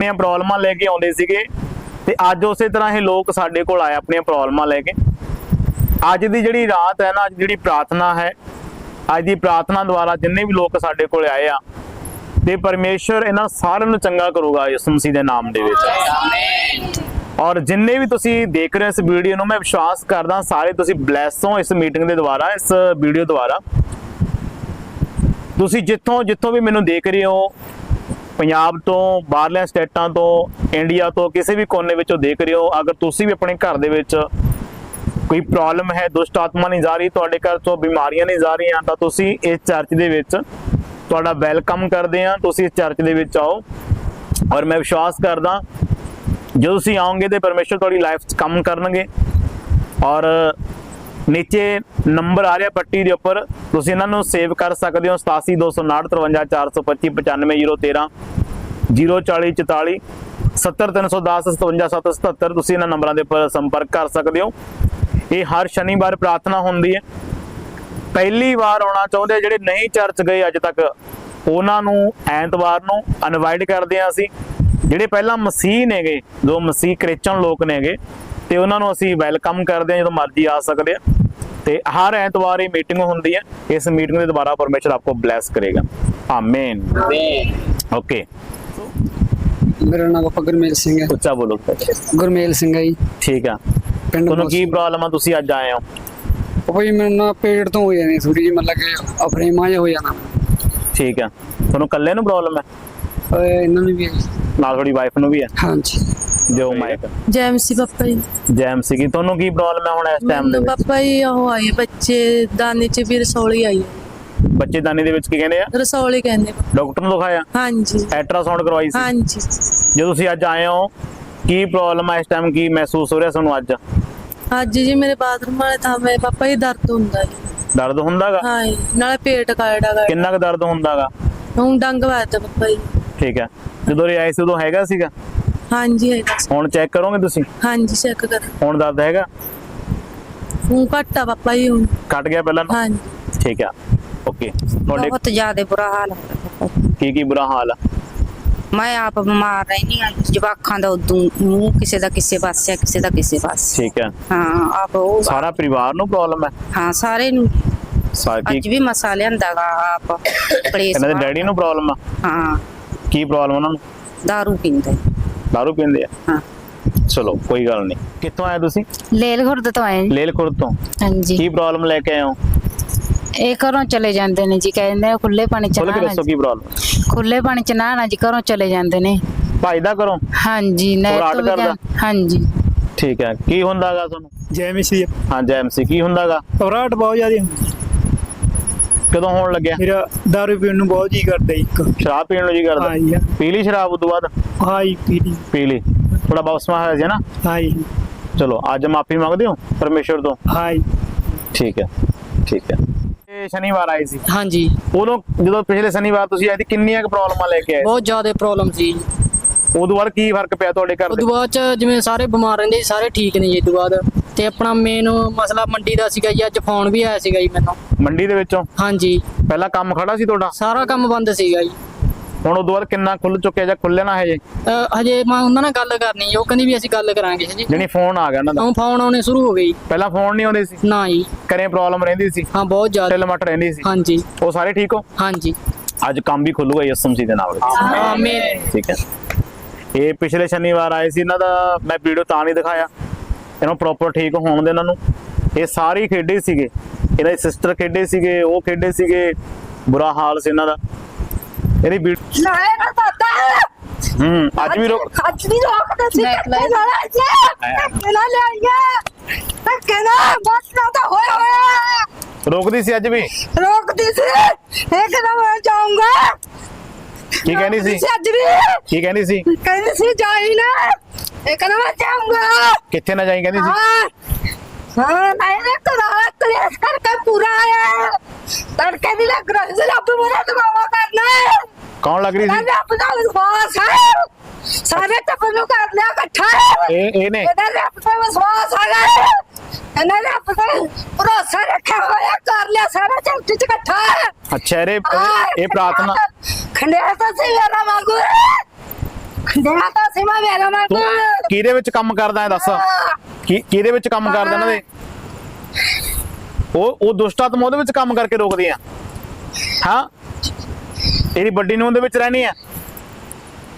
ਆਪਣੀਆਂ ਪ੍ਰੋਬਲਮਾਂ ਲੈ ਕੇ ਆਉਂਦੇ ਸੀਗੇ ਤੇ ਅੱਜ ਉਸੇ ਤਰ੍ਹਾਂ ਇਹ ਲੋਕ ਸਾਡੇ ਕੋਲ ਆਏ ਆਪਣੀਆਂ ਪ੍ਰੋਬਲਮਾਂ ਲੈ ਕੇ। ਅੱਜ ਦੀ ਜਿਹੜੀ ਰਾਤ ਹੈ ਨਾ, ਅੱਜ ਜਿਹੜੀ ਪ੍ਰਾਰਥਨਾ ਹੈ, ਅੱਜ ਦੀ ਪ੍ਰਾਰਥਨਾ ਦੁਆਰਾ ਜਿੰਨੇ ਵੀ ਲੋਕ ਸਾਡੇ ਕੋਲ ਆਏ ਆ, ਤੇ ਪਰਮੇਸ਼ਰ ਇਹਨਾਂ ਸਾਰਿਆਂ ਨੂੰ ਚੰਗਾ ਕਰੂਗਾ ਯਿਸੂ ਮਸੀਹ ਦੇ ਨਾਮ ਦੇ ਵਿੱਚ। ਔਰ ਜਿੰਨੇ ਵੀ ਤੁਸੀਂ ਦੇਖ ਰਹੇ ਹੋ ਇਸ ਵੀਡੀਓ ਨੂੰ, ਮੈਂ ਵਿਸ਼ਵਾਸ ਕਰਦਾ ਸਾਰੇ ਤੁਸੀਂ ਬਲੈਸ ਹੋ ਇਸ ਮੀਟਿੰਗ ਦੇ ਦੁਆਰਾ, ਇਸ ਵੀਡੀਓ ਦੁਆਰਾ। ਤੁਸੀਂ ਜਿੱਥੋਂ ਜਿੱਥੋਂ ਵੀ ਮੈਨੂੰ ਦੇਖ ਰਹੇ ਹੋ ਪੰਜਾਬ ਤੋਂ ਬਾਹਰਲੇ ਸਟੇਟਾਂ ਤੋਂ, ਇੰਡੀਆ ਤੋਂ, ਕਿਸੇ ਵੀ ਕੋਨੇ ਵਿੱਚੋਂ ਦੇਖ ਰਹੇ ਹੋ। ਅਗਰ ਤੁਸੀਂ ਵੀ ਆਪਣੇ ਘਰ ਦੇ ਵਿੱਚ ਕੋਈ ਪ੍ਰੋਬਲਮ ਹੈ, ਦੁਸ਼ਟ ਆਤਮਾ ਨਹੀਂ ਜਾ ਰਹੀ, ਤੁਹਾਡੇ ਘਰ ਤੋਂ ਬਿਮਾਰੀਆਂ ਨਹੀਂ ਜਾ ਰਹੀਆਂ, ਤਾਂ ਤੁਸੀਂ ਇਸ ਚਰਚ ਦੇ ਵਿੱਚ ਤੁਹਾਡਾ ਵੈਲਕਮ ਕਰਦੇ ਆ ਤੁਸੀਂ ਇਸ ਚਰਚ ਦੇ ਵਿੱਚ ਆਓ। ਔਰ ਮੈਂ ਵਿਸ਼ਵਾਸ ਕਰਦਾ, ਜਦੋਂ ਤੁਸੀਂ ਆਓਗੇ ਤੇ ਪਰਮੇਸ਼ਰ ਤੁਹਾਡੀ ਲਾਈਫ 'ਚ ਕੰਮ ਕਰਨਗੇ। ਔਰ ਨੀਚੇ ਨੰਬਰ ਆ ਰਿਹਾ ਪੱਟੀ ਦੇ ਉੱਪਰ। ਤੁਸੀਂ ਇਹਨਾਂ ਨੂੰ ਸੇਵ ਕਰ ਸਕਦੇ ਹੋ। 8729545525 04044 70310 57777 ਤੁਸੀਂ ਇਹਨਾਂ ਨੰਬਰਾਂ ਦੇ ਉੱਪਰ ਸੰਪਰਕ ਕਰ ਸਕਦੇ ਹੋ। ਇਹ ਹਰ ਸ਼ਨੀਵਾਰ ਪ੍ਰਾਰਥਨਾ ਹੁੰਦੀ ਹੈ। ਪਹਿਲੀ ਵਾਰ ਆਉਣਾ ਚਾਹੁੰਦੇ ਜਿਹੜੇ ਨਹੀਂ ਚਰਚ ਗਏ ਅੱਜ ਤੱਕ, ਉਹਨਾਂ ਨੂੰ ਐਤਵਾਰ ਨੂੰ ਇਨਵਾਈਟ ਕਰਦੇ ਆ ਅਸੀਂ। ਜਿਹੜੇ ਪਹਿਲਾਂ ਮਸੀਹ ਨੇਗੇ, ਜੋ ਮਸੀਹ ਕ੍ਰਿਸਚਨ ਲੋਕ ਨੇਗੇ, ਤੇ ਉਹਨਾਂ ਨੂੰ ਅਸੀਂ ਵੈਲਕਮ ਕਰਦੇ ਆ ਜਦੋਂ ਮਰਜ਼ੀ ਆ ਸਕਦੇ ਆ ਤੇ ਹਰ ਐਤਵਾਰ ਇਹ ਮੀਟਿੰਗ ਹੁੰਦੀ ਹੈ। ਇਸ ਮੀਟਿੰਗ ਦੇ ਦੁਆਰਾ ਪਰਮੇਸ਼ਰ ਆਪਕੋ ਬਲੈਸ ਕਰੇਗਾ। ਆਮੀਨ ਓਕੇ ਮੇਰਾ ਨਾਮ ਗੁਰਮੇਲ ਸਿੰਘ ਹੈ। ਉੱਚਾ ਬੋਲੋ। ਗੁਰਮੇਲ ਸਿੰਘ ਹੈ ਜੀ। ਠੀਕ ਆ। ਤੁਹਾਨੂੰ ਕੀ ਪ੍ਰੋਬਲਮ ਆ? ਤੁਸੀਂ ਅੱਜ ਆਏ ਹੋ। ਜੀ ਮੈਨੂੰ ਨਾ ਪੇਟ ਤੋਂ ਹੋ ਜਾਣੀ ਥੋੜੀ ਜਿਹੀ ਮਤਲਬ ਕਿ ਅਫਰੇਮਾ ਜਿਹਾ ਹੋ ਜਾਣਾ ਠੀਕ ਆ। ਤੁਹਾਨੂੰ ਇਕੱਲੇ ਨੂੰ ਪ੍ਰੋਬਲਮ ਹੈ ਓਏ ਇਹਨਾਂ ਨੂੰ ਵੀ। ਨਾਲ ਤੁਹਾਡੀ ਵਾਈਫ ਨੂੰ ਵੀ ਹੈ ਹਾਂਜੀ। ਜੋ ਮਾਈਕ ਜੈਮਸੀ ਪਾਪਾ ਜੀ। ਜੈਮ ਸੀਗੀ। ਤੁਹਾਨੂੰ ਕੀ ਪ੍ਰੋਬਲਮ ਹੈ ਹੁਣ ਇਸ ਟਾਈਮ ਦੇ ਮੈਨੂੰ ਵਿੱਚ? ਪਾਪਾ ਜੀ ਉਹ ਆਈ ਬੱਚੇ ਦਾਨੇ ਚ ਵੀ ਰਸੌਲੀ ਆਈ ਹੈ। ਬੱਚੇ ਦਾਨੀ ਦੇ ਵਿੱਚ ਕੀ ਕਹਿੰਦੇ ਆ? ਰਸੌਲੀ ਕਹਿੰਦੇ ਪਾਪਾ। ਡਾਕਟਰ ਨੂੰ ਦਿਖਾਇਆ? ਹਾਂਜੀ। ਅਲਟਰਾਸਾਊਂਡ ਕਰਵਾਈ ਸੀ। ਹਾਂਜੀ। ਜਦੋਂ ਤੁਸੀਂ ਅੱਜ ਆਏ ਹੋ ਕੀ ਪ੍ਰੋਬਲਮ ਹੈ ਇਸ ਟਾਈਮ ਕੀ ਮਹਿਸੂਸ ਹੋ ਰਿਹਾ ਤੁਹਾਨੂੰ ਅੱਜ? ਅੱਜ ਜੀ ਮੇਰੇ ਬਾਥਰੂਮ ਵਾਲੇ ਥਾਂ ਮੇ ਪਾਪਾ ਜੀ ਦਰਦ ਹੁੰਦਾ ਜੀ। ਦਰਦ ਹੁੰਦਾਗਾ? ਹਾਂ ਜੀ, ਨਾਲੇ ਪੇਟ ਕਾੜਾ ਗਾ ਕਿੰਨਾ ਕੁ ਦਰਦ ਹੁੰਦਾਗਾ? ਹੁਣ ਡੰਗ ਵੱਜਦਾ ਪਾਪਾ ਜੀ। ਠੀਕ ਹੈ। ਜਦੋਂ ਇਹ ਆਏ ਸੀ ਉਦੋਂ ਹੈਗਾ ਸੀਗਾ? ਹਾਂਜੀ ਹੈਗਾ ਸੀ। ਹੁਣ ਚੈੱਕ ਕਰੋਗੇ ਤੁਸੀਂ? ਹਾਂਜੀ ਚੈੱਕ ਕਰ ਹੁਣ ਦਰਦ ਹੈਗਾ? ਹੁਣ ਘੱਟ ਆ ਪਾਪਾ ਜੀ ਹੁਣ। ਕੱਟ ਗਿਆ ਪਹਿਲਾਂ ਨਾਲੋਂ? ਹਾਂਜੀ। ਠੀਕ ਆ। ਓਕੇ। ਤੁਹਾਡੇ ਬਹੁਤ ਜ਼ਿਆਦਾ ਬੁਰਾ ਹਾਲ ਹੈ ਕੀ ਕੀ ਬੁਰਾ ਹਾਲ ਆ? ਮੈਂ ਆਪ ਬਿਮਾਰ ਰਹਿਨੀ ਆ ਜਵਾਖਾਂ ਦਾ ਉਦੋਂ ਮੂੰਹ ਕਿਸੇ ਦਾ ਕਿਸੇ ਪਾਸੇ ਆ, ਕਿਸੇ ਦਾ ਕਿਸੇ ਪਾਸੇ। ਠੀਕ ਹੈ ਹਾਂ ਆਪ ਉਹ ਸਾਰਾ ਪਰਿਵਾਰ ਨੂੰ ਪ੍ਰੋਬਲਮ ਹੈ ਹਾਂ ਸਾਰੇ ਨੂੰ। ਅੱਜ ਕੀ ਵੀ ਮਸਾ ਲਿਆਂਦਾਗਾ ਆਪ। ਕਲੇਸ਼ ਇਹਨਾਂ ਦੇ ਡੈਡੀ ਨੂੰ ਪ੍ਰੋਬਲਮ ਆ? ਹਾਂ। ਕੀ ਪ੍ਰੋਬਲਮ ਉਹਨਾਂ ਨੂੰ? दारू ਪੀਂਦੇ ਦਾਰੂ ਪੀਂਦੇ ਆ ਹਾਂ ਚਲੋ ਕੋਈ ਗੱਲ ਨਹੀਂ ਕਿੱਥੋਂ ਆਏ ਤੁਸੀਂ ਲੇਲ ਖੁਰਦ ਤੋਂ ਆਏ ਜੀ। ਲੇਲਖੁਰ ਤੋਂ ਹਾਂਜੀ ਕੀ ਪ੍ਰੋਬਲਮ ਲੈ ਕੇ ਆਏ ਹੋ ਇਹ ਘਰੋਂ ਚਲੇ ਜਾਂਦੇ ਨੇ ਜੀ ਕਹਿੰਦੇ ਆ ਖੁੱਲੇ ਪਾਣੀ ਚ ਖੁੱਲ ਕੇ ਦੱਸੋ। ਕੀ ਪ੍ਰੋਬਲਮ ਖੁੱਲੇ ਪਾਣੀ ਚ ਨਹਾਣਾ ਜੀ ਘਰੋਂ ਚਲੇ ਜਾਂਦੇ ਨੇ ਭਾਈ ਦਾ ਕਰੋ ਹਾਂਜੀ ਨਹਿਰ ਤੋਂ ਵੀ ਕਰਦਾ? ਜਾਂ- ਹਾਂਜੀ ਠੀਕ ਹੈ ਕੀ ਹੁੰਦਾਗਾ ਤੁਹਾਨੂੰ ਜੈ ਮਸੀਹ ਹਾਂ ਜੈਮਸੀ ਕੀ ਹੁੰਦਾਗਾ ਘਬਰਾਹਟ ਬਹੁਤ ਜ਼ਿਆਦਾ ਹੁੰਦੀ ਕਦੋਂ ਹੋਣ ਲੱਗਿਆ? ਮੇਰਾ ਦਾਰੂ ਪੀਣ ਨੂੰ ਬਹੁਤ ਜੀ ਕਰਦਾ ਇੱਕ। ਸ਼ਰਾਬ ਪੀਣ ਨੂੰ ਜੀ ਕਰਦਾ? ਹਾਂਜੀ ਪੀ ਲਈ ਸ਼ਰਾਬ ਉਦੋਂ ਬਾਅਦ? ਹਾਈ ਪੀੜੀ ਪੀ ਲਈ ਥੋੜਾ ਬੌਸਮਾ ਹੋਇਆ ਸੀ ਨਾ? ਹਾਈ ਚਲੋ ਅੱਜ ਮਾਫੀ ਮੰਗਦੇ ਹੋ ਪਰਮੇਸ਼ਵਰ ਤੋਂ? ਹਾਈ ਠੀਕ ਹੈ ਠੀਕ ਹੈ। ਇਹ ਸ਼ਨੀਵਾਰ ਆਏ ਸੀ? ਹਾਂਜੀ ਉਦੋਂ ਜਦੋਂ ਪਿਛਲੇ ਸ਼ਨੀਵਾਰ ਤੁਸੀਂ ਆਏ ਸੀ ਕਿੰਨੀਆਂ ਕੁ ਪ੍ਰੋਬਲਮਾਂ ਲੈ ਕੇ ਆਏ? ਬਹੁਤ ਜ਼ਿਆਦਾ ਪ੍ਰੋਬਲਮ ਸੀ। ਉਦੋਂ ਬਾਅਦ ਕੀ ਫ਼ਰਕ ਪਿਆ ਤੁਹਾਡੇ ਘਰ ਉਦੋਂ ਦੇ ਬਾਅਦ ਚ ਜਿਵੇਂ ਸਾਰੇ ਬਿਮਾਰ ਰਹਿੰਦੇ ਸੀ ਸਾਰੇ ਠੀਕ ਨੇ ਜੀ ਉਦੋਂ ਬਾਅਦ। ਤੇ ਆਪਣਾ ਮੇਨ ਮਸਲਾ ਮੰਡੀ ਦਾ ਸੀਗਾ ਜੀ ਅੱਜ ਫੋਨ ਵੀ ਆਇਆ ਸੀਗਾ ਜੀ ਮੈਨੂੰ। ਮੰਡੀ ਦੇ ਵਿੱਚੋਂ? ਹਾਂਜੀ। ਪਹਿਲਾਂ ਕੰਮ ਖੜਾ ਸੀ ਤੁਹਾਡਾ? ਸਾਰਾ ਕੰਮ ਬੰਦ ਸੀਗਾ ਜੀ। ਹੁਣ ਉਦੋਂ ਬਾਅਦ ਕਿੰਨਾ ਖੁੱਲ ਚੁੱਕਿਆ ਜਾਂ ਖੁੱਲਿਆ ਨਾ ਹੈ ਜੀ ਅਹ ਹਜੇ ਮੈਂ ਉਹਨਾਂ ਨਾਲ ਗੱਲ ਕਰਨੀ ਉਹ ਕਹਿੰਦੀ ਵੀ ਅਸੀਂ ਗੱਲ ਕਰਾਂਗੇ ਜੀ। ਜਣੀ ਫੋਨ ਆ ਗਿਆ ਉਹਨਾਂ ਦਾ। ਫੋਨ ਆਉਣੇ ਸ਼ੁਰੂ ਹੋ ਗਏ ਜੀ। ਪਹਿਲਾਂ ਫੋਨ ਨਹੀਂ ਆਉਂਦੇ ਸੀ? ਨਾ ਜੀ। ਘਰੇ ਪ੍ਰੋਬਲਮ ਰਹਿੰਦੀ ਸੀ? ਹਾਂ ਬਹੁਤ ਜ਼ਿਆਦਾ। ਢਿੱਲ ਮੱਟ ਰਹਿੰਦੀ ਸੀ? ਹਾਂਜੀ। ਉਹ ਸਾਰੇ ਠੀਕ ਹੋ? ਹਾਂਜੀ। ਅੱਜ ਕੰਮ ਵੀ ਖੁੱਲੂਗਾ ਯਿਸੂ ਮਸੀਹ ਦੇ ਨਾਲ। ਆਮੀਨ ਠੀਕ ਹੈ। ਇਹ ਪਿਛਲੇ ਸ਼ਨੀਵਾਰ ਆਏ ਸੀ ਇਹਨਾਂ ਦਾ ਮੈਂ ਵੀਡੀਓ ਤਾਂ ਨਹੀਂ ਦਿਖਾਇਆ। ਇਹਨਾਂ ਪ੍ਰੋਪਰ ਠੀਕ ਹੋਣ ਦੇ ਇਹਨਾਂ ਨੂੰ। ਇਹ ਸਾਰੇ ਖੇਡੇ ਸੀਗੇ। ਇਹਨਾਂ ਦੀ ਸਿਸਟਰ ਖੇਡੇ ਸੀਗੇ ਉਹ ਖੇਡੇ ਸੀਗੇ। ਬੁਰਾ ਹਾਲ ਸੀ ਇਹਨਾਂ ਦਾ। ਇਹਦੀ ਵੀਡੀਓ ਨਾ ਨਾ ਦਾਦਾ ਹੂੰ। ਅੱਜ ਵੀ ਰੋ- ਅੱਜ ਵੀ ਰੋਕਦੇ ਸੀ। ਧੱਕੇ ਨਾਲ ਆਈਏ ਧੱਕੇ ਨਾਲ ਲਿਆਈਏ। ਧੱਕੇ ਨਾਲ ਬਸ ਨਾ ਤਾਂ ਹੋਇਆ ਹੋਇਆ ਰੋਕਦੀ ਸੀ ਅੱਜ ਵੀ? ਰੋਕਦੀ ਸੀ। ਇੱਕ ਨਾ ਮੈਂ ਜਾਊਂਗਾ। ਕੀ ਕਹਿੰਦੀ ਸੀ ਅੱਜ ਵੀ। ਕੀ ਕਹਿੰਦੀ ਸੀ? ਕਹਿੰਦੀ ਸੀ ਜਾਈ ਨਾ। ਇੱਕ ਨਾ ਮੈਂ ਜਾਊਂਗਾ? ਕਿੱਥੇ ਨਾ ਜਾਈ ਕਹਿੰਦੀ ਸੀ। ਹਾਂ। ਹਾਂ ਮੈਂ ਨਾ ਕਰਾ ਕਲੇਸ਼ ਕਰਕੇ ਪੂਰਾ ਆਇਆ। ਤੜਕੇ ਦੀ ਲੱਗ ਰਹੀ ਸੀ ਲੱਭ ਮੇਰਾ ਦਵਾਵਾ ਕਰਨਾ। ਹੈ ਕੌਣ ਲੱਗ ਰਹੀ ਮੈਂ ਸੀ? ਰੱਬ ਦਾ ਵਿਸ਼ਵਾਸ ਹੈ। ਸਾਰੇ ਟੱਬਰ ਨੂੰ ਕਰ ਲਿਆ ਇਕੱਠਾ। ਇਹ ਇਹਨੇ ਇਹਦਾ ਰੱਬ ਦਾ ਵਿਸ਼ਵਾਸ ਹੈਗਾ। ਹੈ ਇਹਨਾਂ ਰੱਬ ਦਾ ਭਰੋਸਾ ਰੱਖਿਆ ਹੋਇਆ ਕਰ ਲਿਆ ਸਾਰਾ ਚੰਟੀ ਚ ਇਕੱਠਾ। ਅੱਛਾ ਇਹ ਇਹ ਪ੍ਰਾਰਥਨਾ ਖੰਡਿਆ ਤਾਂ ਸੀ ਮੇਰਾ ਵਾਂਗੂ ਤਾਂ ਮੈਂ ਮੇਰਾ ਮੈਂ ਤੂੰ ਕਿਹਦੇ ਵਿੱਚ ਕੰਮ ਕਰਦਾ ਹੈ ਦੱਸ? ਕੀ ਕਿਹਦੇ ਵਿੱਚ ਕੰਮ ਕਰਦਾ ਇਹਨਾਂ ਦੇ? ਉਹ ਉਹ ਦੁਸ਼ਟ ਆਤਮਾ ਉਹਦੇ ਵਿੱਚ ਕੰਮ ਕਰਕੇ ਰੋਕਦੀ ਆ। ਹਾਂ? ਇਹਦੀ ਵੱਡੀ ਨੂੰ ਦੇ ਵਿੱਚ ਰਹਿਣੀ ਆ?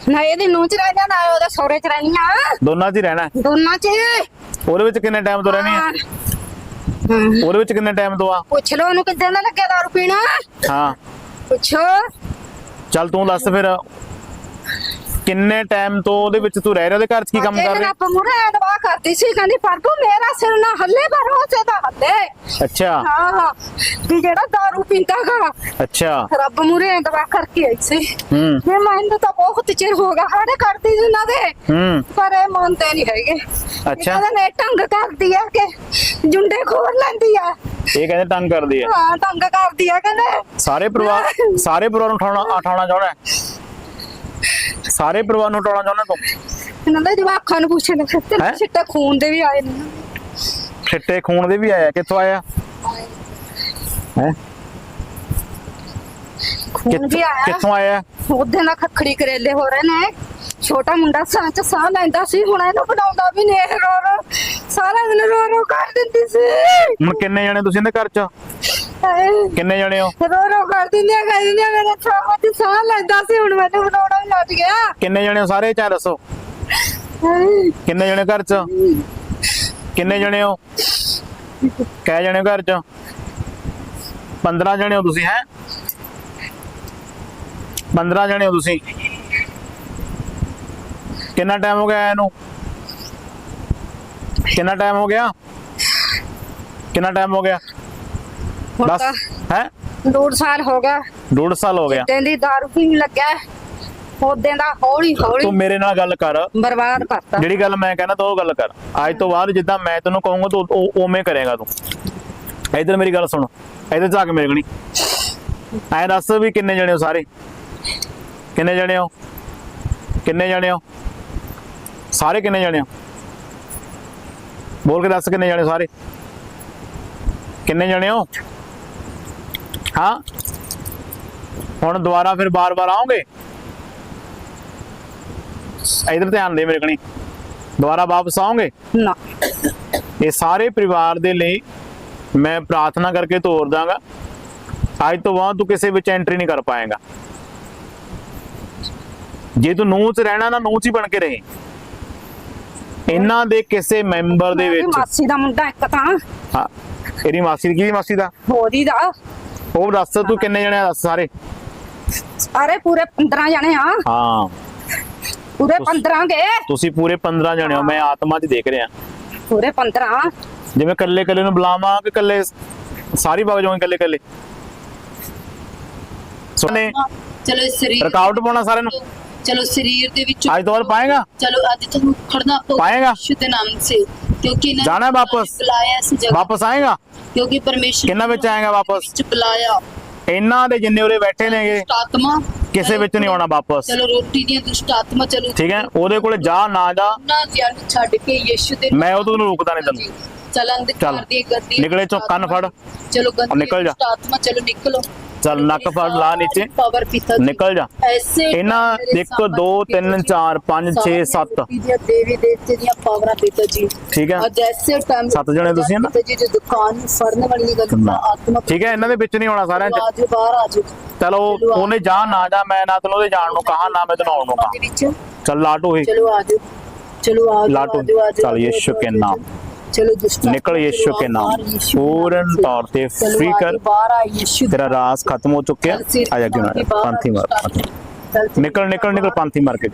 ਨਾ ਇਹਦੀ ਨੂੰਹ ਚ ਰਹਿਣਾ ਨਾ ਉਹਦੇ ਸਹੁਰੇ ਚ ਰਹਿਣੀ ਆ। ਦੋਨਾਂ 'ਚ ਹੀ ਰਹਿਣਾ। ਹੈ। ਦੋਨਾਂ ਚ। ਉਹਦੇ ਵਿੱਚ ਕਿੰਨੇ ਟਾਈਮ ਤੋਂ ਰਹਿਣੀ ਆ? ਹਮ, ਉਹਦੇ ਵਿੱਚ ਕਿੰਨੇ ਟਾਈਮ ਤੋਂ ਆ? ਪੁੱਛ ਲਓ ਉਹਨੂੰ ਕਿੱਦਾਂ ਦਾ ਲੱਗਿਆ ਦਾਰੂ ਪੀਣਾ? ਹਾਂ। ਪੁੱਛੋ। ਚੱਲ ਤੂੰ ਦੱਸ ਫਿਰ। ਕਿੰਨੇ ਟਾਈਮ ਤੋਂ ਉਹਦੇ ਵਿੱਚ ਤੂੰ ਰਹਿ ਰਿਹਾ? ਉਹਦੇ ਘਰ 'ਚ ਕੀ ਕੰਮ ਕਰ ਰਿਹਾ? ਰੱਬ ਮੁਰੇ ਦਵਾ ਕਰਦੀ ਸੀ ਕਹਿੰਦੀ ਪਰਗੂ ਮੇਰਾ ਸਿਰ ਨਾ ਹੱਲੇ ਪਰ ਹੋ ਸੇ ਦਾ ਹੱਲੇ। ਅੱਛਾ। ਹਾਂ ਹਾਂ। ਵੀ ਜਿਹੜਾ ਦਾਰੂ ਪੀਂਦਾਗਾ ਅੱਛਾ। ਰੱਬ ਮੁਰੇ ਦਵਾ ਕਰਕੇ ਆਈ ਸੀ। ਹੂੰ। ਮੈਂ ਮੈਨੂੰ ਤਾਂ ਬਹੁਤ ਚਿਰ ਹੋ ਗਿਆ ਹਾੜੇ ਕਰਦੀ ਸੀ ਉਹਨਾਂ ਦੇ। ਹੂੰ। ਪਰ ਇਹ ਮੰਨਦੇ ਨਹੀਂ ਹੈਗੇ। ਅੱਛਾ। ਇਹਨਾਂ ਨੇ ਢੰਗ ਕਰਦੀ ਆ ਕਿ ਜੁੰਡੇ ਖੋਲ ਲੈਂਦੀ ਆ। ਇਹ ਕਹਿੰਦੇ ਤੰਗ ਕਰਦੀ ਆ। ਹਾਂ ਢੰਗ ਕਰਦੀ ਆ ਕਹਿੰਦੇ। ਸਾਰੇ ਪਰਿਵਾਰ ਸਾਰੇ ਪਰਿਵਾਰ ਨੂੰ ਉਠਾਉਣਾ ਉਠਾਉਣਾ ਚਾਹੁੰਦਾ? ਸਾਰੇ ਪਰਿਵਾਰ ਨੂੰ ਉਠਾਉਣਾ ਚਾਹੁੰਦਾ ਤੂੰ ਇਹਨਾਂ ਦੇ ਜਵਾਕਾਂ ਨੂੰ ਪੁੱਛਣ ਹੈਂ? ਤੇ ਛਿੱਟੇ ਖੂਨ ਦੇ ਵੀ ਆਏ ਨੇ। ਛਿੱਟੇ ਖੂਨ ਦੇ ਵੀ ਆਇਆ ਕਿੱਥੋਂ ਆਇਆ ਹੈ? ਖੂਨ ਵੀ ਆਇਆ। ਕਿੱਥੋਂ ਆਇਆ? ਉਹਦੇ ਨਾਲ ਖੱਖੜੀ ਕਰੇਲੇ ਹੋ ਰਹੇ ਨੇ। ਛੋਟਾ ਮੁੰਡਾ ਸਾਹ ਚ ਸਾਹ ਲੈਂਦਾ ਸੀ ਹੁਣ ਇਹਨੂੰ ਬਣਾਉਂਦਾ ਵੀ ਨਹੀਂ ਇਹ ਰੋ ਰੋ ਸਾਰਾ ਦਿਨ ਰੋ ਰੋ ਕਰ ਦਿੰਦੀ ਸੀ। ਹੁਣ ਕਿੰਨੇ ਜਣੇ ਤੁਸੀਂ ਇਹਦੇ ਘਰ 'ਚ? ਹਾਏ, ਕਿੰਨੇ ਜਣੇ ਹੋ? ਰੋ ਰੋ ਕਰ ਦਿੰਦੀ ਆ ਕਹਿੰਦੀ ਆ ਮੇਰੇ ਛਾਵਾਂ ਚ ਸਾਹ ਲੈਂਦਾ ਸੀ ਹੁਣ ਮੈਨੂੰ ਬਣਾਉਣਾ ਵੀ ਲੱਗ ਗਿਆ। ਕਿੰਨੇ ਜਣੇ ਹੋ ਸਾਰੇ? ਚਾਹ ਦੱਸੋ। ਹਾਏ, ਕਿੰਨੇ ਜਣੇ ਘਰ 'ਚ? ਕਿੰਨੇ ਜਣੇ ਹੋ? ਕਹਿ ਜਣੇ ਹੋ ਘਰ 'ਚ? 15 ਜਣੇ ਹੋ ਤੁਸੀਂ ਹੈ? 15 ਜਣੇ ਹੋ ਤੁਸੀਂ। ਕਿੰਨਾ ਟਾਈਮ ਹੋ ਗਿਆ ਇਹਨੂੰ? ਕਿੰਨਾ ਟਾਈਮ ਹੋ ਗਿਆ? ਕਿੰਨਾ ਟਾਈਮ ਹੋ ਗਿਆ? ਹੁਣ ਤਾਂ ਹੈ? ਡੂਢ ਸਾਲ ਹੋ ਗਿਆ। ਡੂਢ ਸਾਲ ਹੋ ਗਿਆ। ਦਿਨ ਦੀ ਦਾਰੂ ਪੀਣ ਲੱਗਾ ਉਹਦੇ ਦਾ ਹੌਲੀ ਹੌਲੀ ਤੂੰ ਮੇਰੇ ਨਾਲ ਗੱਲ ਕਰ। ਬਰਬਾਦ ਕਰਤਾ। ਜਿਹੜੀ ਗੱਲ ਮੈਂ ਕਹਿਣਾ ਤੂੰ ਉਹ ਗੱਲ ਕਰ। ਅੱਜ ਤੋਂ ਬਾਅਦ ਜਿੱਦਾਂ ਮੈਂ ਤੈਨੂੰ ਕਹੂੰਗਾ ਤੂੰ ਉਹ ਉਵੇਂ ਕਰੇਗਾ ਤੂੰ। ਇਧਰ ਮੇਰੀ ਗੱਲ ਸੁਣ। ਇਧਰ ਜਾ ਕੇ ਮੇਰੇ ਕੋਲ ਐ ਦੱਸ ਵੀ ਕਿੰਨੇ ਜਣੇ ਹੋ ਸਾਰੇ? ਕਿੰਨੇ ਜਣੇ ਹੋ? ਕਿੰਨੇ ਜਣੇ ਹੋ? ਸਾਰੇ ਕਿੰਨੇ ਜਣੇ ਹੋ? ਬੋਲ ਕੇ ਦੱਸ ਕਿੰਨੇ ਜਣੇ ਸਾਰੇ? ਕਿੰਨੇ ਜਣੇ ਹੋ? ਹਾਂ? ਹੁਣ ਦੁਬਾਰਾ ਫਿਰ ਬਾਰ-ਬਾਰ ਆਓਗੇ? ਇਧਰ ਧਿਆਨ ਦੇ ਮੇਰੇ ਕਣੀ। ਦੁਬਾਰਾ ਵਾਪਸ ਆਓਗੇ? ਨਾ। ਇਹ ਸਾਰੇ ਪਰਿਵਾਰ ਦੇ ਲਈ ਮੈਂ ਪ੍ਰਾਰਥਨਾ ਕਰਕੇ ਤੋਰ ਦਾਂਗਾ। ਅੱਜ ਤੋਂ ਬਾਅਦ ਤੂੰ ਕਿਸੇ ਵਿੱਚ ਐਂਟਰੀ ਨਹੀਂ ਕਰ ਪਾਏਗਾ। ਜੇ ਤੂੰ ਨੂੰਹ ਚ ਰਹਿਣਾ ਨਾ ਨੂੰਹ ਚ ਹੀ ਬਣ ਕੇ ਰਹੇ। ਇਹਨਾਂ ਦੇ ਕਿਸੇ ਮੈਂਬਰ ਦੇ ਵਿੱਚ। ਮਾਸੀ ਦਾ ਮੁੰਡਾ ਇੱਕ ਤਾਂ। ਹਾਂ ਇਹਦੀ ਮਾਸੀ ਦੀ ਕਿਹਦੀ ਮਾਸੀ ਦਾ? ਹੋਦੀ ਦਾ। ਉਹ ਦੱਸ ਤੂੰ ਕਿੰਨੇ ਜਣੇ ਆ ਦੱਸ ਸਾਰੇ? ਸਾਰੇ ਪੂਰੇ 15 ਜਣੇ ਆ। ਹਾਂ। ਪੂਰੇ 15 ਗਏ ਤੁਸੀਂ ਪੂਰੇ 15 ਜਣੇ ਹੋ ਮੈਂ ਆਤਮਾ 'ਚ ਦੇਖ ਰਿਹਾ। ਪੂਰੇ 15 ਜਿਵੇਂ ਕੱਲੇ ਕੱਲੇ ਨੂੰ ਬੁਲਾਵਾਂ ਕਿ ਕੱਲੇ ਸਾਰੀ ਵਗ ਜਾਵਾਂਗੇ ਕੱਲੇ ਕੱਲੇ ਸੁਣੇ ਚਲੋ ਇਸ ਸਰੀਰ ਰਕਾਵਟ ਪਾਉਣਾ ਸਾਰਿਆਂ ਨੂੰ? ਚਲੋ ਸਰੀਰ ਦੇ ਵਿੱਚ ਅੱਜ ਤੋਂ ਬਾਅਦ ਪਾਏਗਾ ਚਲੋ ਅੱਜ ਤੁਹਾਨੂੰ ਖੜਨਾ ਪਾਏਗਾ? ਸ਼ੁੱਧ ਨਾਮ ਸੇ ਕਿਉਂਕਿ ਇਹਨਾਂ ਜਾਣਾ ਵਾਪਸ? ਬੁਲਾਇਆ ਇਸ ਜਗ੍ਹਾ ਵਾਪਸ ਆਏਗਾ ਕਿਉਂਕਿ ਪਰਮੇਸ਼ਰ ਕਿੰਨਾ ਵਿੱਚ ਆਏਗਾ ਵਾਪਸ ਵਿੱਚ ਬੁਲਾਇਆ ਇਹਨਾਂ ਦੇ ਜਿੰਨੇ ਉਰੇ ਬੈਠੇ ਨੇਗੇ ਆਤਮਾ ਕਿਸੇ ਵਿੱਚ ਨਹੀਂ ਆਉਣਾ ਵਾਪਸ ਚਲੋ ਰੋਟੀ ਦੀਆਂ ਦੁਸ਼ਟ ਆਤਮਾ ਚਲੋ ਠੀਕ ਹੈ ਉਹਦੇ ਕੋਲੇ ਜਾ ਨਾ ਜਾ ਨਾ ਧਿਆਨ ਛੱਡ ਕੇ ਯਿਸੂ ਦੇ ਮੈਂ ਉਹ ਰੋਕਦਾ ਨਹੀਂ ਤੈਨੂੰ ਚਲ ਚੱਲ। ਅੰਧਕਾਰ ਦੀ ਗੱਦੀ ਨਿਕਲੇ ਚੋਂ ਕੰਨ ਫੜ। ਚਲੋ ਗੰਦੀ ਨਿਕਲ ਜਾ। ਆਤਮਾ ਚਲੋ ਨਿਕਲੋ ਚੱਲ ਨੱਕ ਫੜ ਲਾ ਨੀਚੇ। ਨਿਕਲ ਜਾ। ਇਹਨਾਂ 1 2 3 4 5 6 7 ਦੇਵੀ ਦੇਵਤੇ ਦੀਆਂ ਪਾਵਰਾਂ ਪਿਤਾ ਜੀ। ਠੀਕ ਹੈ। ਅੱਜ ਐਸੇ ਟਾਈਮ ਸੱਤ ਜਣੇ ਤੁਸੀਂ ਨਾ? ਜੀ ਜੋ ਦੁਕਾਨ ਫੜਨ ਵਾਲੀ ਗੱਲ ਆਤਮਾ ਠੀਕ ਹੈ ਇਹਨਾਂ ਦੇ ਵਿੱਚ ਨਹੀਂ ਹੋਣਾ ਸਾਰਿਆਂ ਚ। ਬਾਹਰ ਆਜੋ ਚਲੋ ਉਹਨੇ ਜਾ ਨਾ ਜਾ ਮੈਂ ਨਾ ਤੈਨੂੰ ਉਹਦੇ ਜਾਣ ਨੂੰ ਕਹਾ ਨਾ ਮੈਂ ਤੈਨੂੰ ਆਉਣ ਨੂੰ ਕਹਾ। ਚੱਲ ਲਾਟੋ ਹੀ। ਚਲੋ ਆਜੋ ਚਲੋ ਆਜੋ ਲਾਟੋ। ਚੱਲ ਯੇਸ਼ੂ ਕੇ ਨਾਮ। निकल यीशु के नाम। पूर्ण तौर पे फ्री कर तेरा राज खत्म हो चुके हैं। आजा निकल निकल निकल पांथी मार के